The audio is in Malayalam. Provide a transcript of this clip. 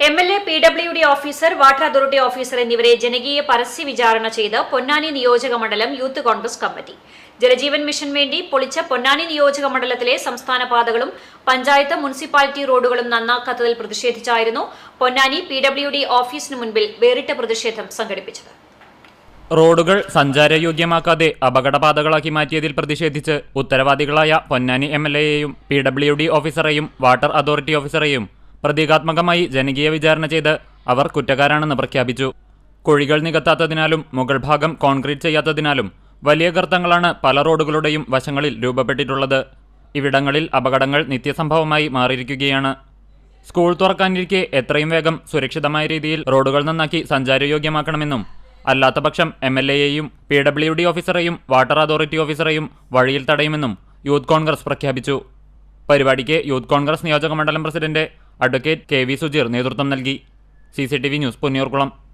M L A P W D officer water authority officer എന്നിവരെ ജനകീയ പരസ്യ വിചാരണ ചെയ്ത് പൊന്നാനി നിയോജക മണ്ഡലം youth Congress committee Jaljeevan mission വേണ്ടി പൊളിച്ച പൊന്നാനി നിയോജക മണ്ഡലത്തിലെ സംസ്ഥാന പാതകളും പഞ്ചായത്ത് മുനിസിപ്പാലിറ്റി റോഡുകളും നന്നാക്കാത്തതിൽ പ്രതിഷേധിച്ചായിരുന്നു പൊന്നാനി പി ഡബ്ല്യു ഡി ഓഫീസിന് മുൻപിൽ വേറിട്ട പ്രതിഷേധം സംഘടിപ്പിച്ചത്. റോഡുകൾ സഞ്ചാരയോഗ്യമാക്കാതെ അപകടപാതകളാക്കി മാറ്റിയതിൽ പ്രതിഷേധിച്ച് ഉത്തരവാദികളായ പൊന്നാനി എം എൽ എയെയും പി ഡബ്ല്യു ഡി ഓഫീസറെയും വാട്ടർ അതോറിറ്റി ഓഫീസറെയും പ്രതീകാത്മകമായി ജനകീയ വിചാരണ ചെയ്ത് അവർ കുറ്റക്കാരാണെന്ന് പ്രഖ്യാപിച്ചു. കുഴികൾ നികത്താത്തതിനാലും മുകൾ ഭാഗം കോൺക്രീറ്റ് ചെയ്യാത്തതിനാലും വലിയ ഗർത്തങ്ങളാണ് പല റോഡുകളുടെയും വശങ്ങളിൽ രൂപപ്പെട്ടിട്ടുള്ളത്. ഇവിടങ്ങളിൽ അപകടങ്ങൾ നിത്യസംഭവമായി മാറിയിരിക്കുകയാണ്. സ്കൂൾ തുറക്കാനിരിക്കെ എത്രയും വേഗം സുരക്ഷിതമായ രീതിയിൽ റോഡുകൾ നന്നാക്കി സഞ്ചാരയോഗ്യമാക്കണമെന്നും അല്ലാത്തപക്ഷം എം എൽ എയെയും പി ഡബ്ല്യു ഡി ഓഫീസറെയും വാട്ടർ അതോറിറ്റി ഓഫീസറെയും വഴിയിൽ തടയുമെന്നും യൂത്ത് കോൺഗ്രസ് പ്രഖ്യാപിച്ചു. പരിപാടിക്ക് യൂത്ത് കോൺഗ്രസ് നിയോജക മണ്ഡലം president advocate K V Sujeer നേതൃത്വം നൽകി. C news Ponniyoorkulam